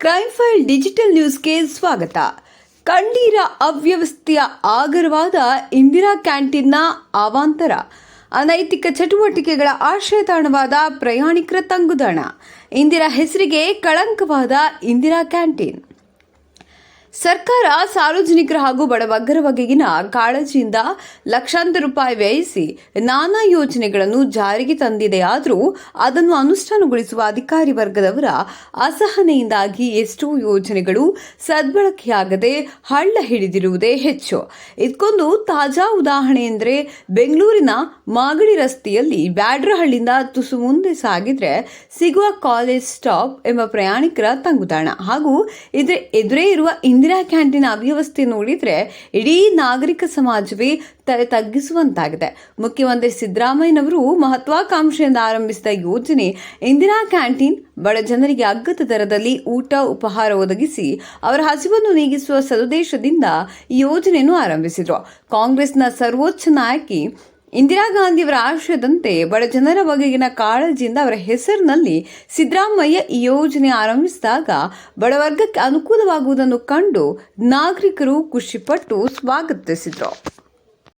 Crime file digital ನ್ಯೂಸ್ಗೆ ಸ್ವಾಗತ. ಕಂಡೀರ ಅವ್ಯವಸ್ಥೆಯ ಆಗರವಾದ ಇಂದಿರಾ ಕ್ಯಾಂಟೀನ್ನ ಅವಾಂತರ ಅನೈತಿಕ ಚಟುವಟಿಕೆಗಳ ಆಶ್ರಯತಾಣವಾದ ಪ್ರಯಾಣಿಕರ ತಂಗುದಾಣ. ಇಂದಿರಾ ಹೆಸರಿಗೆ ಕಳಂಕವಾದ ಇಂದಿರಾ ಕ್ಯಾಂಟೀನ್. ಸರ್ಕಾರ ಸಾರ್ವಜನಿಕರ ಹಾಗೂ ಬಡವರ್ಗರ ಬಗೆಗಿನ ಕಾಳಜಿಯಿಂದ ಲಕ್ಷಾಂತರ ರೂಪಾಯಿ ವ್ಯಯಿಸಿ ನಾನಾ ಯೋಜನೆಗಳನ್ನು ಜಾರಿಗೆ ತಂದಿದೆಯಾದರೂ ಅದನ್ನು ಅನುಷ್ಠಾನಗೊಳಿಸುವ ಅಧಿಕಾರಿ ವರ್ಗದವರ ಅಸಹನೆಯಿಂದಾಗಿ ಎಷ್ಟೋ ಯೋಜನೆಗಳು ಸದ್ಬಳಕೆಯಾಗದೆ ಹಳ್ಳ ಹಿಡಿದಿರುವುದೇ ಹೆಚ್ಚು. ಇದಕ್ಕೊಂದು ತಾಜಾ ಉದಾಹರಣೆ ಎಂದರೆ ಬೆಂಗಳೂರಿನ ಮಾಗಡಿ ರಸ್ತೆಯಲ್ಲಿ ಬ್ಯಾಡ್ರಹಳ್ಳಿಯಿಂದ ತುಸು ಮುಂದೆ ಸಾಗಿದ್ರೆ ಸಿಗುವ ಕಾಲೇಜ್ ಸ್ಟಾಪ್ ಎಂಬ ಪ್ರಯಾಣಿಕರ ತಂಗುದಾಣ ಹಾಗೂ ಇದರ ಎದುರೇ ಇರುವ ಇಂದಿರಾ ಕ್ಯಾಂಟೀನ್ ಅವ್ಯವಸ್ಥೆ ನೋಡಿದರೆ ಇಡೀ ನಾಗರಿಕ ಸಮಾಜವೇ ತಲೆ ತಗ್ಗಿಸುವಂತಾಗಿದೆ. ಮುಖ್ಯಮಂತ್ರಿ ಸಿದ್ದರಾಮಯ್ಯನವರು ಮಹತ್ವಾಕಾಂಕ್ಷೆಯಿಂದ ಆರಂಭಿಸಿದ ಯೋಜನೆ ಇಂದಿರಾ ಕ್ಯಾಂಟೀನ್ ಬಡ ಜನರಿಗೆ ಅಗ್ಗದ ದರದಲ್ಲಿ ಊಟ, ಉಪಹಾರ ಒದಗಿಸಿ ಅವರ ಹಸಿವನ್ನು ನೀಗಿಸುವ ಸದುದ್ದೇಶದಿಂದ ಈ ಯೋಜನೆಯನ್ನು ಆರಂಭಿಸಿದರು. ಕಾಂಗ್ರೆಸ್ನ ಸರ್ವೋಚ್ಚ ನಾಯಕಿ ಇಂದಿರಾ ಗಾಂಧಿಯವರ ಆಶಯದಂತೆ ಬಡ ಜನರ ಬಗೆಗಿನ ಕಾಳಜಿಯಿಂದ ಅವರ ಹೆಸರಿನಲ್ಲಿ ಸಿದ್ದರಾಮಯ್ಯ ಈ ಯೋಜನೆ ಆರಂಭಿಸಿದಾಗ ಬಡವರ್ಗಕ್ಕೆ ಅನುಕೂಲವಾಗುವುದನ್ನು ಕಂಡು ನಾಗರಿಕರು ಖುಷಿಪಟ್ಟು ಸ್ವಾಗತಿಸಿದರು.